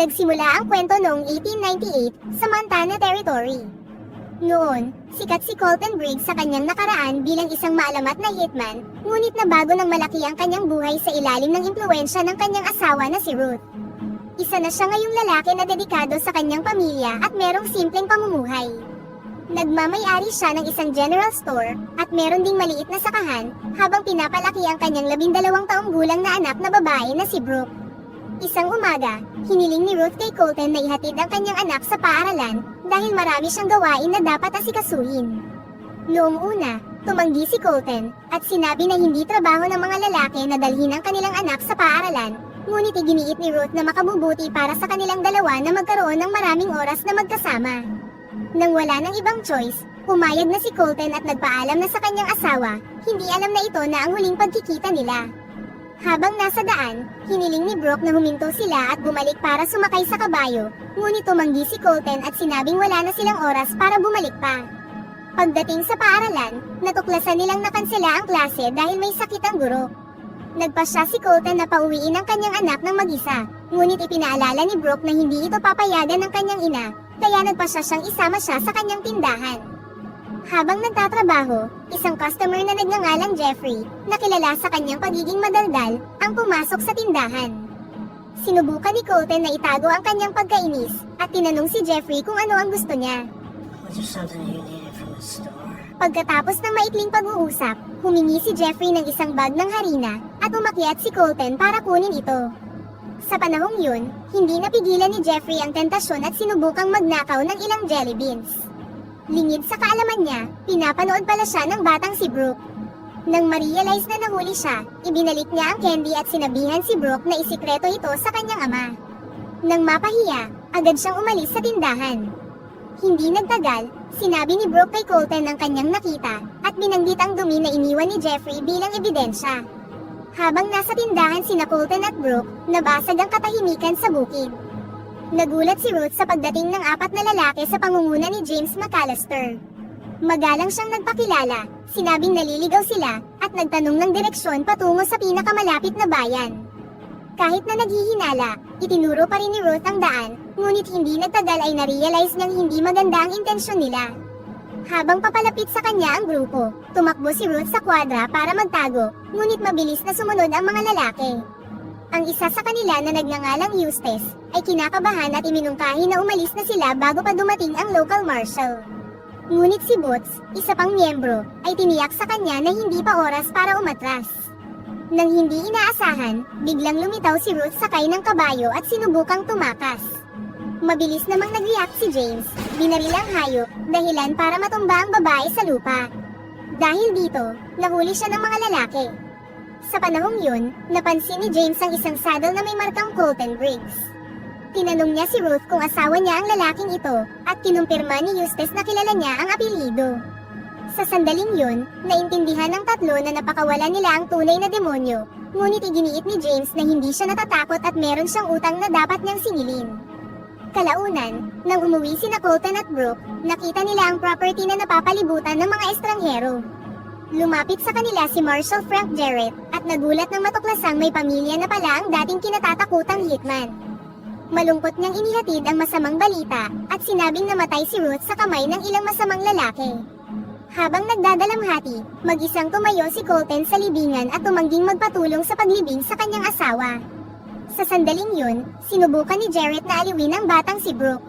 Nagsimula ang kwento noong 1898 sa Montana Territory. Noon, sikat si Colton Briggs sa kanyang nakaraan bilang isang maalamat na hitman, ngunit nabago ng malaki ang kanyang buhay sa ilalim ng impluensya ng kanyang asawa na si Ruth. Isa na siya ngayong lalaki na dedikado sa kanyang pamilya at merong simpleng pamumuhay. Nagmamayari siya ng isang general store at meron ding maliit na sakahan habang pinapalaki ang kanyang labindalawang taong gulang na anak na babae na si Brooke. Isang umaga, hiniling ni Ruth kay Colton na ihatid ang kanyang anak sa paaralan dahil marami siyang gawain na dapat asikasuhin. Noong una, tumanggi si Colton at sinabi na hindi trabaho ng mga lalaki na dalhin ang kanilang anak sa paaralan, ngunit iginiit ni Ruth na makabubuti para sa kanilang dalawa na magkaroon ng maraming oras na magkasama. Nang wala ng ibang choice, pumayag na si Colton at nagpaalam na sa kanyang asawa, hindi alam na ito na ang huling pagkikita nila. Habang nasa daan, hiniling ni Brooke na huminto sila at bumalik para sumakay sa kabayo, ngunit tumanggi si Colton at sinabing wala na silang oras para bumalik pa. Pagdating sa paaralan, natuklasan nilang nakansela ang klase dahil may sakit ang guro. Nagpasya si Colton na pauwiin ang kanyang anak ng mag-isa, ngunit ipinaalala ni Brooke na hindi ito papayagan ng kanyang ina, kaya nagpasya siyang isama siya sa kanyang tindahan. Habang nagtatrabaho, isang customer na nagngangalang Jeffrey, na kilala sa kanyang pagiging madaldal, ang pumasok sa tindahan. Sinubukan ni Colton na itago ang kanyang pagkainis, at tinanong si Jeffrey kung ano ang gusto niya. Pagkatapos ng maikling pag-uusap, humingi si Jeffrey ng isang bag ng harina, at umakyat si Colton para kunin ito. Sa panahong yun, hindi napigilan ni Jeffrey ang tentasyon at sinubukang magnakaw ng ilang jelly beans. Lingid sa kaalaman niya, pinapanood pala siya ng batang si Brooke. Nang ma-realize na nahuli siya, ibinalik niya ang candy at sinabihan si Brooke na isikreto ito sa kanyang ama. Nang mapahiya, agad siyang umalis sa tindahan. Hindi nagtagal, sinabi ni Brooke kay Colton ang kanyang nakita, at binanggit ang dumi na iniwan ni Jeffrey bilang ebidensya. Habang nasa tindahan sina Colton at Brooke, nabasag ang katahimikan sa bukid. Nagulat si Ruth sa pagdating ng apat na lalaki sa pangunguna ni James McAllister. Magalang siyang nagpakilala, sinabing naliligaw sila, at nagtanong ng direksyon patungo sa pinakamalapit na bayan. Kahit na naghihinala, itinuro pa rin ni Ruth ang daan, ngunit hindi nagtagal ay narealize niyang hindi maganda ang intensyon nila. Habang papalapit sa kanya ang grupo, tumakbo si Ruth sa kwadra para magtago, ngunit mabilis na sumunod ang mga lalaki. Ang isa sa kanila na nagngangalang Eustace ay kinakabahan at iminungkahi na umalis na sila bago pa dumating ang local marshal. Ngunit si Boots, isa pang miyembro, ay tiniyak sa kanya na hindi pa oras para umatras. Nang hindi inaasahan, biglang lumitaw si Ruth sakay ng kabayo at sinubukang tumakas. Mabilis namang nag-react si James, binaril ang hayop, dahilan para matumba ang babae sa lupa. Dahil dito, nahuli siya ng mga lalaki. Sa panahong yun, napansin ni James ang isang saddle na may markang Colton Briggs. Tinanong niya si Ruth kung asawa niya ang lalaking ito, at kinumpirma ni Eustace na kilala niya ang apelyido. Sa sandaling yun, naintindihan ng tatlo na napakawala nila ang tunay na demonyo, ngunit iginiit ni James na hindi siya natatakot at meron siyang utang na dapat niyang singilin. Kalaunan, nang umuwi si Colton at Brooke, nakita nila ang property na napapalibutan ng mga estranghero. Lumapit sa kanila si Marshal Frank Jarrett at nagulat nang matuklasang may pamilya na pala ang dating kinatatakutang hitman. Malungkot niyang inihatid ang masamang balita at sinabing namatay si Ruth sa kamay ng ilang masamang lalaki. Habang nagdadalamhati, mag-isang tumayo si Colton sa libingan at tumangging magpatulong sa paglibing sa kanyang asawa. Sa sandaling yun, sinubukan ni Jarrett na aliwin ang batang si Brooke.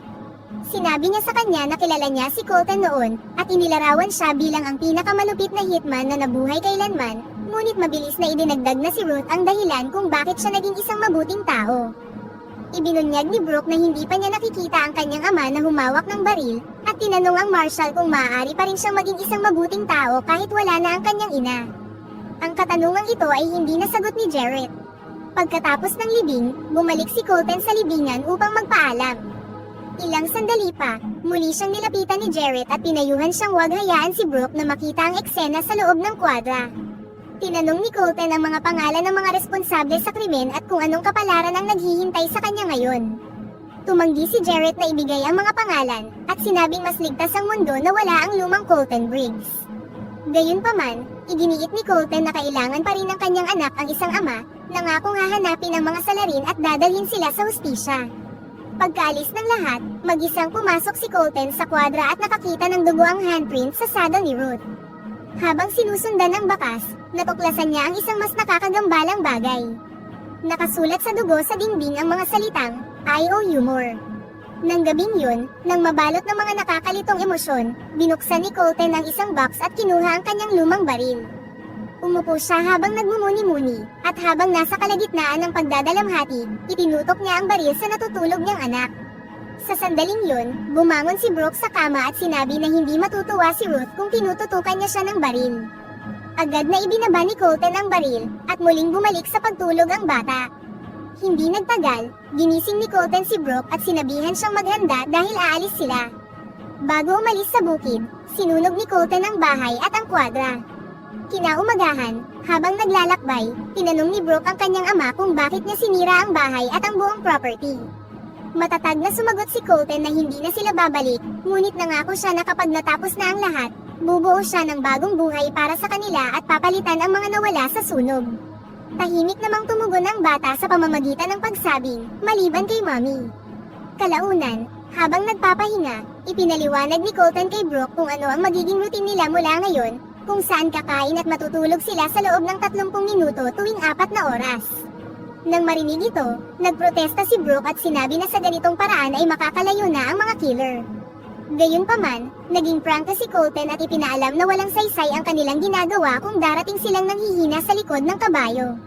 Sinabi niya sa kanya na kilala niya si Colton noon at inilarawan siya bilang ang pinakamalupit na hitman na nabuhay kailanman, ngunit mabilis na idinagdag na si Ruth ang dahilan kung bakit siya naging isang mabuting tao. Ibinunyag ni Brooke na hindi pa niya nakikita ang kanyang ama na humawak ng baril, at tinanong ang marshal kung maaari pa rin siyang maging isang mabuting tao kahit wala na ang kanyang ina. Ang katanungang ito ay hindi nasagot ni Jarrett. Pagkatapos ng libing, bumalik si Colton sa libingan upang magpaalam. Ilang sandali pa, muli siyang nilapitan ni Jarrett at pinayuhan siyang wag hayaan si Brooke na makita ang eksena sa loob ng kwadra. Tinanong ni Colton ang mga pangalan ng mga responsable sa krimen at kung anong kapalaran ang naghihintay sa kanya ngayon. Tumanggi si Jarrett na ibigay ang mga pangalan at sinabing mas ligtas ang mundo na wala ang lumang Colton Briggs. Gayunpaman, iginiit ni Colton na kailangan pa rin ng kanyang anak ang isang ama, nangakong hahanapin ang mga salarin at dadalhin sila sa hustisya. Pagkaalis ng lahat, mag-isang pumasok si Colton sa kwadra at nakakita ng dugo ang handprint sa saddle ni Ruth. Habang sinusundan ang bakas, natuklasan niya ang isang mas nakakagambalang bagay. Nakasulat sa dugo sa dingding ang mga salitang, I owe you more. Nang gabing yun, nang mabalot ng mga nakakalitong emosyon, binuksan ni Colton ang isang box at kinuha ang kanyang lumang baril. Umupo siya habang nagmumuni-muni, at habang nasa kalagitnaan ng pagdadalamhati, itinutok niya ang baril sa natutulog niyang anak. Sa sandaling yun, bumangon si Brooke sa kama at sinabi na hindi matutuwa si Ruth kung tinututukan niya siya ng baril. Agad na ibinaba ni Colton ang baril, at muling bumalik sa pagtulog ang bata. Hindi nagtagal, ginising ni Colton si Brooke at sinabihan siyang maghanda dahil aalis sila. Bago umalis sa bukid, sinunog ni Colton ang bahay at ang kwadra. Kinaumagahan, habang naglalakbay, tinanong ni Brooke ang kanyang ama kung bakit niya sinira ang bahay at ang buong property. Matatag na sumagot si Colton na hindi na sila babalik, ngunit nangako siya na kapag natapos na ang lahat, bubuo siya ng bagong buhay para sa kanila at papalitan ang mga nawala sa sunog. Tahimik namang tumugon ang bata sa pamamagitan ng pagsabing, maliban kay Mommy. Kalaunan, habang nagpapahinga, ipinaliwanag ni Colton kay Brooke kung ano ang magiging routine nila mula ngayon, kung saan kakain at matutulog sila sa loob ng 30 minuto tuwing apat na oras. Nang marinig ito, nagprotesta si Brooke at sinabi na sa ganitong paraan ay makakalayo na ang mga killer. Gayunpaman, naging prangka si Colton at ipinaalam na walang saysay ang kanilang ginagawa kung darating silang nanghihina sa likod ng kabayo.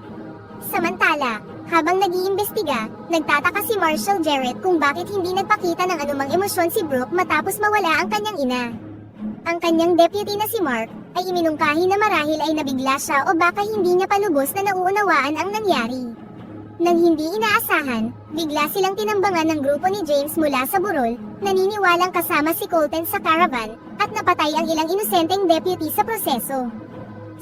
Samantala, habang nag-iimbestiga, nagtataka si Marshall Jarrett kung bakit hindi nagpakita ng anumang emosyon si Brooke matapos mawala ang kanyang ina. Ang kanyang deputy na si Mark ay iminungkahi na marahil ay nabigla siya o baka hindi niya palubos na nauunawaan ang nangyari. Nang hindi inaasahan, bigla silang tinambangan ng grupo ni James mula sa burol, naniniwalang kasama si Colton sa caravan, at napatay ang ilang inosenteng deputy sa proseso.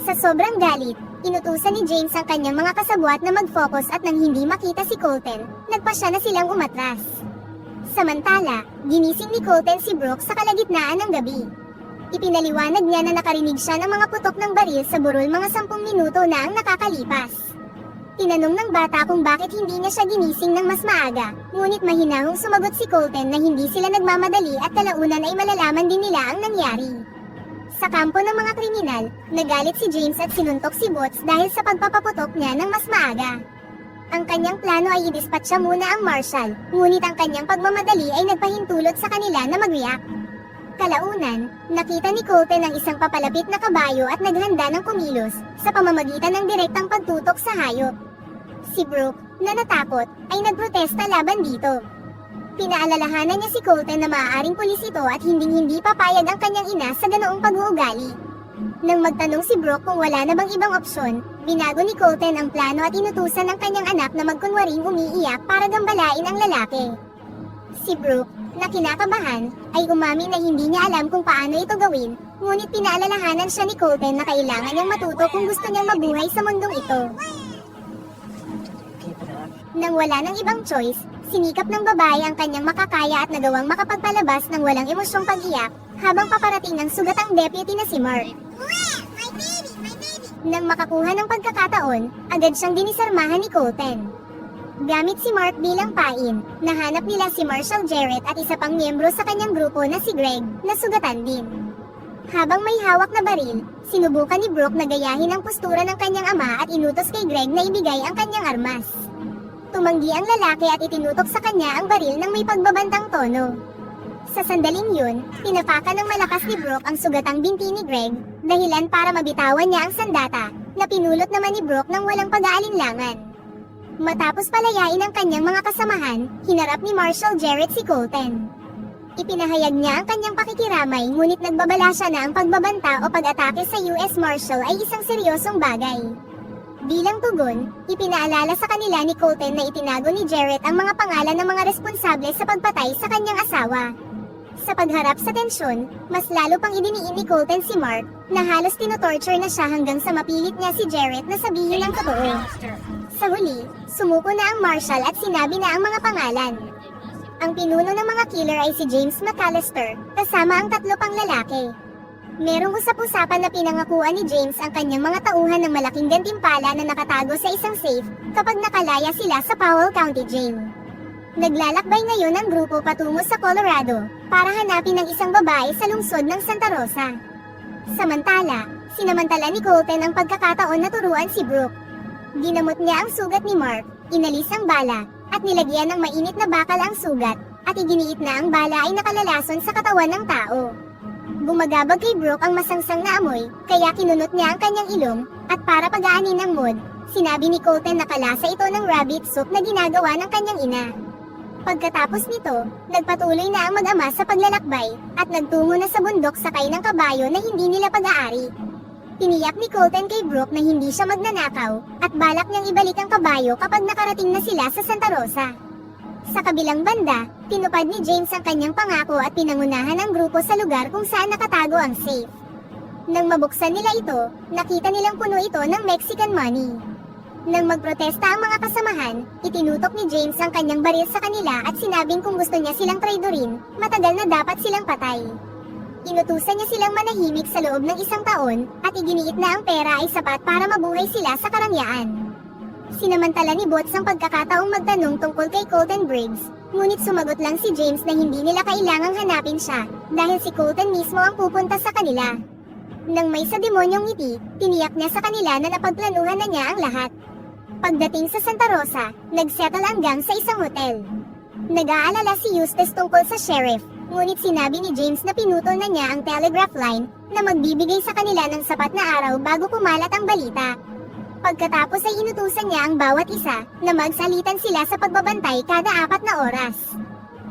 Sa sobrang galit, inutusan ni James ang kanyang mga kasabwat na mag-focus at nang hindi makita si Colton, nagpasya na silang umatras. Samantala, ginising ni Colton si Brooke sa kalagitnaan ng gabi. Ipinaliwanag niya na nakarinig siya ng mga putok ng baril sa burol mga sampung minuto na ang nakakalipas. Tinanong ng bata kung bakit hindi niya siya ginising ng mas maaga, ngunit mahinahong sumagot si Colton na hindi sila nagmamadali at kalaunan ay malalaman din nila ang nangyari. Sa kampo ng mga kriminal, nagalit si James at sinuntok si Boots dahil sa pagpapaputok niya ng mas maaga. Ang kanyang plano ay idispatcha muna ang Marshal, ngunit ang kanyang pagmamadali ay nagpahintulot sa kanila na mag-react. Kalaunan, nakita ni Colton ang isang papalapit na kabayo at naghanda ng kumilos sa pamamagitan ng direktang pagtutok sa hayop. Si Brooke, na natakot, ay nagprotesta laban dito. Pinaalalahanan niya si Colton na maaaring pulis ito at hinding-hindi papayag ang kanyang ina sa ganoong pag-uugali. Nang magtanong si Brooke kung wala na bang ibang opsyon, binago ni Colton ang plano at inutusan ng kanyang anak na magkunwaring umiiyak para gambalain ang lalaki. Si Brooke, na kinakabahan, ay umamin na hindi niya alam kung paano ito gawin, ngunit pinaalalahanan siya ni Colton na kailangan niyang matuto kung gusto niyang mabuhay sa mundong ito. Nang wala ng ibang choice, sinikap ng babae ang kanyang makakaya at nagawang makapagpalabas ng walang emosyong pag-iyak, habang paparating ng sugatang deputy na si Mark. Nang makakuha ng pagkakataon, agad siyang dinisarmahan ni Colton. Gamit si Mark bilang pain, nahanap nila si Marshall Jarrett at isa pang miyembro sa kanyang grupo na si Greg, na sugatan din. Habang may hawak na baril, sinubukan ni Brooke na gayahin ang postura ng kanyang ama at inutos kay Greg na ibigay ang kanyang armas. Tumanggi ang lalaki at itinutok sa kanya ang baril ng may pagbabantang tono. Sa sandaling yun, pinapakan ng malakas ni Brooke ang sugatang binti ni Greg, dahilan para mabitawan niya ang sandata, na pinulot naman ni Brooke ng walang pag-aalinlangan. Matapos palayain ang kanyang mga kasamahan, hinarap ni Marshall Jarrett si Colton. Ipinahayag niya ang kanyang pakikiramay ngunit nagbabala siya na ang pagbabanta o pag-atake sa US Marshal ay isang seryosong bagay. Bilang tugon, ipinaalala sa kanila ni Colton na itinago ni Jarrett ang mga pangalan ng mga responsable sa pagpatay sa kanyang asawa. Sa pagharap sa tensyon, mas lalo pang idiniin ni Colton si Mark na halos tinotorture na siya hanggang sa mapilit niya si Jarrett na sabihin ang totoo. Sa huli, sumuko na ang marshal at sinabi na ang mga pangalan. Ang pinuno ng mga killer ay si James McAllister, kasama ang tatlo pang lalaki. Merong usap-usapan na pinangakuan ni James ang kanyang mga tauhan ng malaking gantimpala na nakatago sa isang safe kapag nakalaya sila sa Powell County Jail. Naglalakbay ngayon ang grupo patungo sa Colorado para hanapin ang isang babae sa lungsod ng Santa Rosa. Samantala, sinamantala ni Colton ang pagkakataon na turuan si Brooke. Ginamot niya ang sugat ni Mark, inalis ang bala, at nilagyan ng mainit na bakal ang sugat, at iginiit na ang bala ay nakalalason sa katawan ng tao. Bumagabag kay Brooke ang masangsang na amoy, kaya kinunot niya ang kanyang ilong, at para pagaanin ng mood, sinabi ni Colton na kalasa ito ng rabbit soup na ginagawa ng kanyang ina. Pagkatapos nito, nagpatuloy na ang mag-ama sa paglalakbay, at nagtungo na sa bundok sakay ng kabayo na hindi nila pag-aari. Tiniyak ni Colton kay Brooke na hindi siya magnanakaw, at balak niyang ibalik ang kabayo kapag nakarating na sila sa Santa Rosa. Sa kabilang banda, tinupad ni James ang kanyang pangako at pinangunahan ang grupo sa lugar kung saan nakatago ang safe. Nang mabuksan nila ito, nakita nilang puno ito ng Mexican money. Nang magprotesta ang mga kasamahan, itinutok ni James ang kanyang baril sa kanila at sinabing kung gusto niya silang traidorin, matagal na dapat silang patay. Inutusan niya silang manahimik sa loob ng isang taon at iginiit na ang pera ay sapat para mabuhay sila sa karangyaan. Sinamantala ni Boots ang pagkakataong magtanong tungkol kay Colton Briggs, ngunit sumagot lang si James na hindi nila kailangang hanapin siya dahil si Colton mismo ang pupunta sa kanila. Nang may sa demonyong ngiti, tiniyak niya sa kanila na napagplanuhan na niya ang lahat. Pagdating sa Santa Rosa, nagsettle ang gang sa isang hotel. Nag-aalala si Eustace tungkol sa sheriff, ngunit sinabi ni James na pinutol na niya ang telegraph line na magbibigay sa kanila ng sapat na araw bago kumalat ang balita. Pagkatapos ay inutusan niya ang bawat isa na magsalitan sila sa pagbabantay kada apat na oras.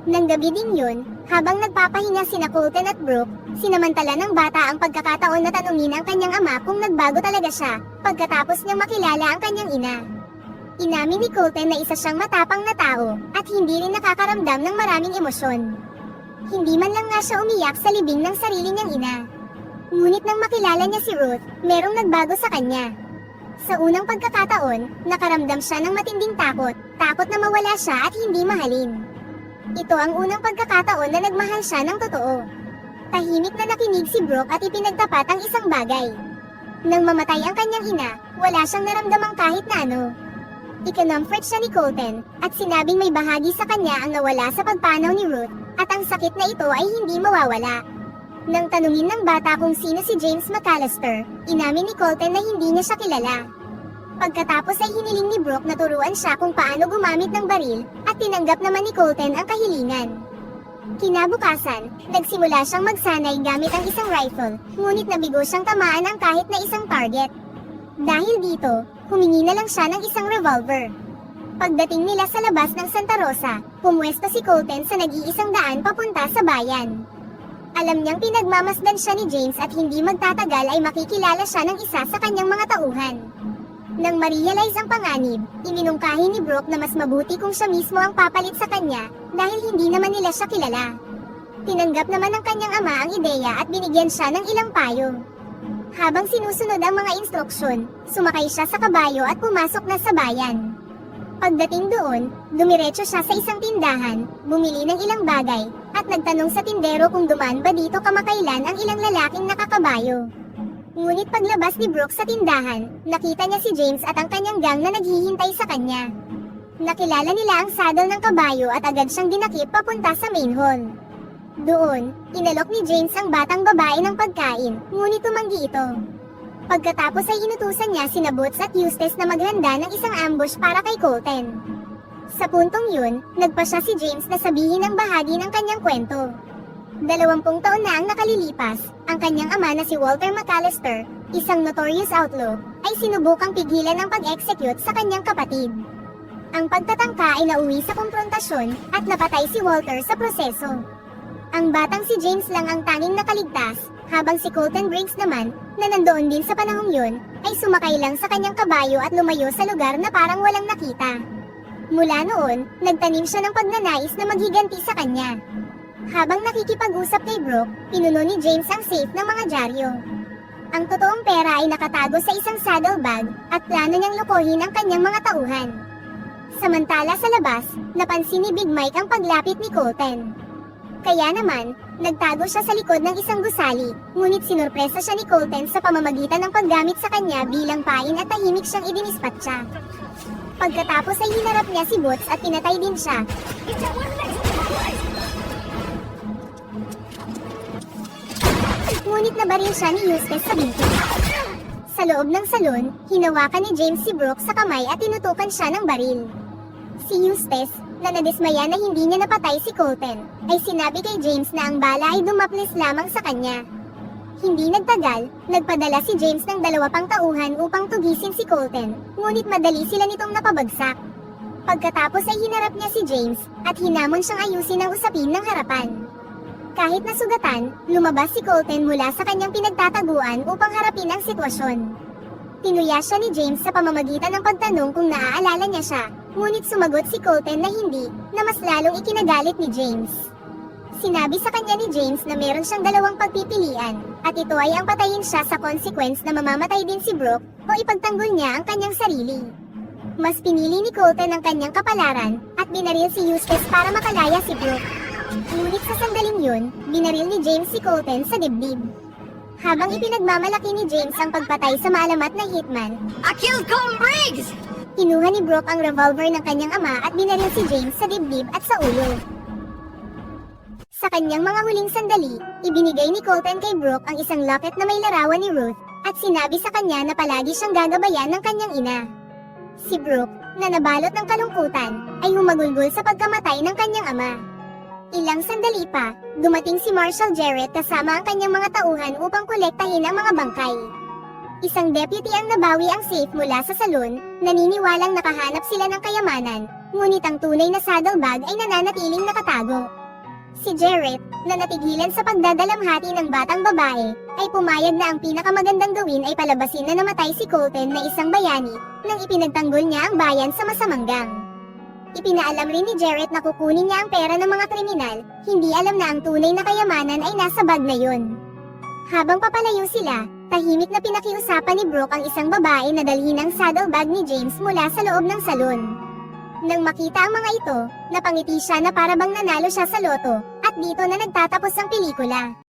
Nang gabi din yun, habang nagpapahinga sina Colton at Brooke, sinamantala ng bata ang pagkakataon na tanungin ang kanyang ama kung nagbago talaga siya, pagkatapos niyang makilala ang kanyang ina. Inamin ni Colton na isa siyang matapang na tao, at hindi rin nakakaramdam ng maraming emosyon. Hindi man lang nga siya umiyak sa libing ng sarili niyang ina. Ngunit nang makilala niya si Ruth, merong nagbago sa kanya. Sa unang pagkakataon, nakaramdam siya ng matinding takot, takot na mawala siya at hindi mahalin. Ito ang unang pagkakataon na nagmahal siya ng totoo. Tahimik na nakinig si Brooke at ipinagtapat ang isang bagay. Nang mamatay ang kanyang ina, wala siyang naramdamang kahit na ano. Ikinumfort siya ni Colton, at sinabing may bahagi sa kanya ang nawala sa pagpanaw ni Ruth, at ang sakit na ito ay hindi mawawala. Nang tanungin ng bata kung sino si James McAllister, inamin ni Colton na hindi niya siya kilala. Pagkatapos ay hiniling ni Brooke na turuan siya kung paano gumamit ng baril, at tinanggap naman ni Colton ang kahilingan. Kinabukasan, nagsimula siyang magsanay gamit ang isang rifle, ngunit nabigo siyang tamaan ang kahit na isang target. Dahil dito, humingi na lang siya ng isang revolver. Pagdating nila sa labas ng Santa Rosa, pumwesto si Colton sa nag-iisang daan papunta sa bayan. Alam niyang pinagmamasdan siya ni James at hindi magtatagal ay makikilala siya ng isa sa kanyang mga tauhan. Nang ma-realize ang panganib, iminungkahi ni Brooke na mas mabuti kung siya mismo ang papalit sa kanya dahil hindi naman nila siya kilala. Tinanggap naman ng kanyang ama ang ideya at binigyan siya ng ilang payo. Habang sinusunod ang mga instruksyon, sumakay siya sa kabayo at pumasok na sa bayan. Pagdating doon, dumiretso siya sa isang tindahan, bumili ng ilang bagay, at nagtanong sa tindero kung dumaan ba dito kamakailan ang ilang lalaking nakakabayo. Ngunit paglabas ni Brooke sa tindahan, nakita niya si James at ang kanyang gang na naghihintay sa kanya. Nakilala nila ang saddle ng kabayo at agad siyang dinakip papunta sa main hall. Doon, inalok ni James ang batang babae ng pagkain, ngunit tumanggi ito. Pagkatapos ay inutusan niya sina Boots at Eustace na maghanda ng isang ambush para kay Colton. Sa puntong yun, nagpa siya si James na sabihin ang bahagi ng kanyang kwento. Dalawampung taon na ang nakalilipas, ang kanyang ama na si Walter McAllister, isang notorious outlaw, ay sinubukang pigilan ang pag-execute sa kanyang kapatid. Ang pagtatangka ay nauwi sa komprontasyon at napatay si Walter sa proseso. Ang batang si James lang ang tanging nakaligtas, habang si Colton Briggs naman, na nandoon din sa panahong yun, ay sumakay lang sa kanyang kabayo at lumayo sa lugar na parang walang nakita. Mula noon, nagtanim siya ng pagnanais na maghiganti sa kanya. Habang nakikipag-usap kay Brooke, pinuno ni James ang safe ng mga dyaryo. Ang totoong pera ay nakatago sa isang saddlebag at plano niyang lukohin ang kanyang mga tauhan. Samantala sa labas, napansin ni Big Mike ang paglapit ni Colton. Kaya naman, nagtago siya sa likod ng isang gusali, ngunit sinurpresa siya ni Colton sa pamamagitan ng paggamit sa kanya bilang pain at tahimik siyang idinispatcha. Pagkatapos ay hinarap niya si Boots at pinatay din siya. Ngunit nabaril siya ni Eustace sa binti. Sa loob ng salon, hinawakan ni James si Brooke sa kamay at tinutukan siya ng baril. Si Eustace, na nadismaya na hindi niya napatay si Colton, ay sinabi kay James na ang bala ay dumaplis lamang sa kanya. Hindi nagtagal, nagpadala si James ng dalawa pang tauhan upang tugisin si Colton, ngunit madali sila nitong napabagsak. Pagkatapos ay hinarap niya si James, at hinamon siyang ayusin ang usapin ng harapan. Kahit nasugatan, lumabas si Colton mula sa kanyang pinagtataguan upang harapin ang sitwasyon. Tinuya siya ni James sa pamamagitan ng pagtanong kung naaalala niya siya, ngunit sumagot si Colton na hindi, na mas lalong ikinagalit ni James. Sinabi sa kanya ni James na meron siyang dalawang pagpipilian, at ito ay ang patayin siya sa consequence na mamamatay din si Brooke o ipagtanggol niya ang kanyang sarili. Mas pinili ni Colton ang kanyang kapalaran at binaril si Eustace para makalaya si Brooke. Ngunit sa sandaling yun, binaril ni James si Colton sa dibdib. Habang ipinagmamalaki ni James ang pagpatay sa maalamat na hitman, I killed Colton Briggs! kinuha ni Brooke ang revolver ng kanyang ama at binaril si James sa dibdib at sa ulo. Sa kanyang mga huling sandali, ibinigay ni Colton kay Brooke ang isang locket na may larawan ni Ruth, at sinabi sa kanya na palagi siyang gagabayan ng kanyang ina. Si Brooke, na nabalot ng kalungkutan, ay humagulgol sa pagkamatay ng kanyang ama. Ilang sandali pa, dumating si Marshal Jarrett kasama ang kanyang mga tauhan upang kolektahin ang mga bangkay. Isang deputy ang nabawi ang safe mula sa salon, naniniwalang nakahanap sila ng kayamanan, ngunit ang tunay na saddlebag ay nananatiling nakatago. Si Jarrett, na natigilan sa pagdadalamhati ng batang babae, ay pumayag na ang pinakamagandang gawin ay palabasin na namatay si Colton na isang bayani, nang ipinagtanggol niya ang bayan sa masamang gang. Ipinaalam rin ni Jarrett na kukunin niya ang pera ng mga kriminal, hindi alam na ang tunay na kayamanan ay nasa bag na yun. Habang papalayo sila, tahimik na pinakiusapan ni Brooke ang isang babae na dalhin ang saddlebag ni James mula sa loob ng salon. Nang makita ang mga ito, napangiti siya na para bang nanalo siya sa loto, at dito na nagtatapos ang pelikula.